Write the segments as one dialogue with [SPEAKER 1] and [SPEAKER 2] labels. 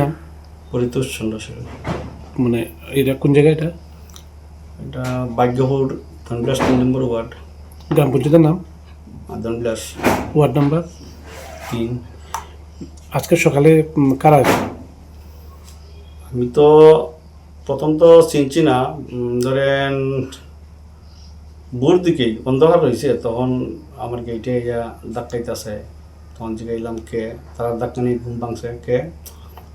[SPEAKER 1] নাম
[SPEAKER 2] পরিতোষ চন্দ্রশেখর
[SPEAKER 1] মানে এটা কোন জায়গা এটা?
[SPEAKER 2] এটা ভাগ্যপুর ধনবিলাস তিন নম্বর ওয়ার্ড।
[SPEAKER 1] গ্রাম পঞ্চায়েতের নাম?
[SPEAKER 2] আর ধনবিলাস।
[SPEAKER 1] Ward number?
[SPEAKER 2] তিন।
[SPEAKER 1] আজকে সকালে কারা আছে
[SPEAKER 2] আমি তো প্রথম তো চিনছি না ধরেন ভোর দিকেই অন্ধকার রয়েছে তখন আমার গেটে ইয়া ধাক্কাইতেছে। তখন জিগাইলাম কে? তারা ধাক্কানি ঘুম ভাঙছে। কে?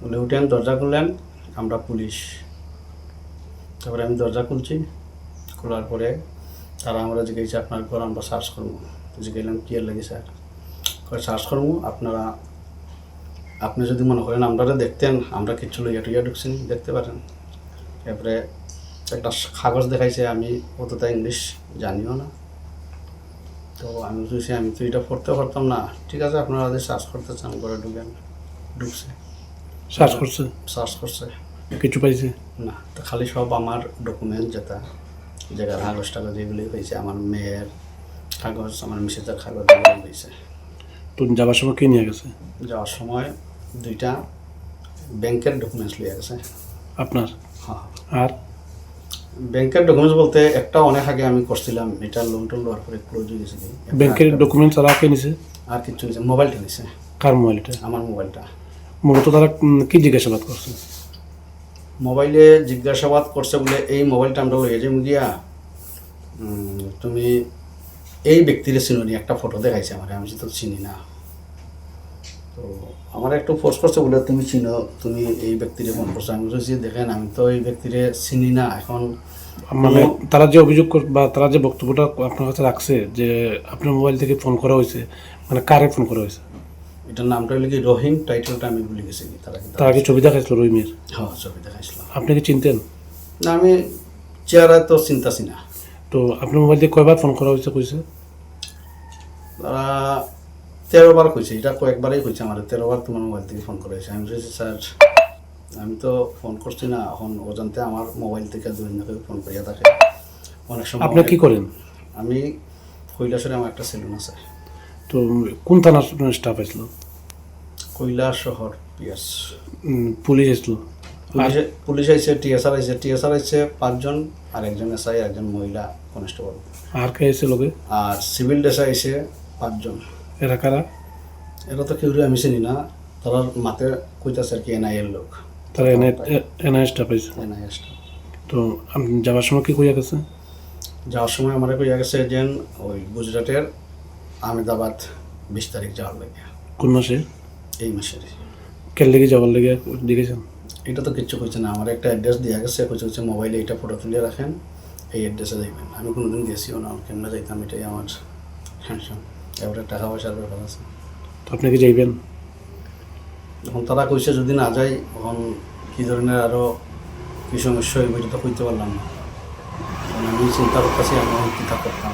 [SPEAKER 2] বলে উঠেন দরজা খুললেন, আমরা পুলিশ। তারপরে আমি দরজা খুলছি, খোলার পরে তারা আমরা জিজ্ঞাসা আপনার ঘর আমরা সার্চ করব। জিগাইলাম কি লাগে স্যার সার্চ করব, আপনারা, আপনি যদি মনে করেন আমরা দেখতেন, আমরা কিছু লইয়া টুইয়া ঢুকছি দেখতে পারেন এরপরে একটা কাগজ দেখাইছে, আমি অতটা ইংলিশ জানিও না। তো আমি বুঝছি, আমি তো এটা পড়তে পারতাম না। ঠিক আছে, আপনারা যদি সার্চ করতে চান করে ঢুকেন, ঢুকছে।
[SPEAKER 1] সার্চ করছে?
[SPEAKER 2] সার্চ করছে।
[SPEAKER 1] কিছু পাইছে?
[SPEAKER 2] না তো খালি সব আমার ডকুমেন্ট যেটা জায়গার কাগজ টাগজ এগুলি হয়েছে আমার মেয়ের কাগজ আমার মিসেজের কাগজ এগুলি হয়েছে
[SPEAKER 1] তো যাবার সময় কে নিয়ে গেছে?
[SPEAKER 2] যাওয়ার সময় দুইটা ব্যাংকের ডকুমেন্টস লিয়ে গেছে।
[SPEAKER 1] আপনার?
[SPEAKER 2] হ্যাঁ।
[SPEAKER 1] আর?
[SPEAKER 2] ব্যাংকের ডকুমেন্টস বলতে একটা অনেক আগে আমি করছিলাম এটা লোন টোন লওয়ার পরে ক্লোজ হয়ে গেছে।
[SPEAKER 1] ব্যাংকের ডকুমেন্টস আর কে নিছে?
[SPEAKER 2] আর কিছু নিছে মোবাইলটা নিছে।
[SPEAKER 1] কার মোবাইল এটা
[SPEAKER 2] আমার মোবাইলটা
[SPEAKER 1] মূলত তারা কি জিজ্ঞাসাবাদ করছে?
[SPEAKER 2] মোবাইলে জিজ্ঞাসাবাদ করছে বলে এই মোবাইলটা আমরা যাব গিয়া তুমি এই ব্যক্তির চিনি একটা ফটো দেখাইছে আমার আমি তো চিনি না। তো আমার একটু ফোর্স করছে বলে তুমি চিনো তুমি এই ব্যক্তিরে ফোন করছ? আমি বলছি দেখেন আমি তো এই ব্যক্তিরে চিনি না এখন
[SPEAKER 1] মানে তারা যে অভিযোগ কর- বা তারা যে বক্তব্যটা আপনার কাছে রাখছে যে আপনার মোবাইল থেকে ফোন করা হয়েছে মানে কারে ফোন করা হয়েছে?
[SPEAKER 2] এটার নামটা হলো কি রহিম টাইটেলটা আমি ভুলে গেছি তারা কি
[SPEAKER 1] তার আগে ছবি দেখাইছিল রহিমের
[SPEAKER 2] হ্যাঁ ছবি দেখাইছিলাম
[SPEAKER 1] আপনি কি চিনতেন?
[SPEAKER 2] না আমি চেহারা তো চিন্তাছি না।
[SPEAKER 1] তো আপনার মোবাইল দিয়ে কয়বার ফোন করা হয়েছে কইছে?
[SPEAKER 2] তারা তেরোবার কইছে এটা কয়েকবারই কইছে আমার তেরোবার তোমার মোবাইল থেকে ফোন করেছে আমি বলছি স্যার আমি তো ফোন করছি না এখন অজান্তে আমার মোবাইল থেকে দুই নাকে ফোন করিয়া থাকে। অনেক সময়
[SPEAKER 1] আপনি কি করেন?
[SPEAKER 2] আমি কৈলাসরে আমার একটা সেলুন আছে।
[SPEAKER 1] তো কোন থানার স্টাফ আসলো
[SPEAKER 2] কৈলাস শহর পিএস
[SPEAKER 1] পুলিশ আসলো
[SPEAKER 2] পুলিশে পুলিশ আইছে টিএসআর আইছে টিএসআর আইছে পাঁচজন আর একজন এসআই একজন মহিলা কনস্টেবল
[SPEAKER 1] আর কে এসে লোকে
[SPEAKER 2] আর সিভিল ড্রেসে আইছে পাঁচজন।
[SPEAKER 1] এরা কারা
[SPEAKER 2] এরা তো কেউ আমি চিনি না। তারা মাতে কইতাছে আর কি এনআইএর লোক।
[SPEAKER 1] তারা এনআই এনআই স্টাফ আইছে
[SPEAKER 2] এনআইএস
[SPEAKER 1] তো আপনি যাওয়ার সময় কি কইয়া গেছে
[SPEAKER 2] যাওয়ার সময় আমার কইয়া গেছে যে ওই গুজরাটের আহমেদাবাদ বিশ তারিখ যাওয়ার লাগে
[SPEAKER 1] কোন মাসে
[SPEAKER 2] এই মাসের।
[SPEAKER 1] কেন লেগে যাওয়ার লেগে দেখেছেন?
[SPEAKER 2] এটা তো কিচ্ছু কইছে না আমার একটা অ্যাড্রেস দেওয়া গেছে কইছে হচ্ছে মোবাইলে এইটা ফটো তুলে রাখেন এই অ্যাড্রেসে যাইবেন। আমি কোনোদিন গেছিও না কেমনে যাইতাম এটাই আমার টেনশন এবারে টাকা পয়সার ব্যাপার আছে।
[SPEAKER 1] তো আপনি কি যাইবেন?
[SPEAKER 2] এখন তারা কইছে যদি না যাই তখন কী ধরনের আরও কী সমস্যা হইব এটা তো কইতে পারলাম না। আমি চিন্তা করতেছি আমি কী করতাম।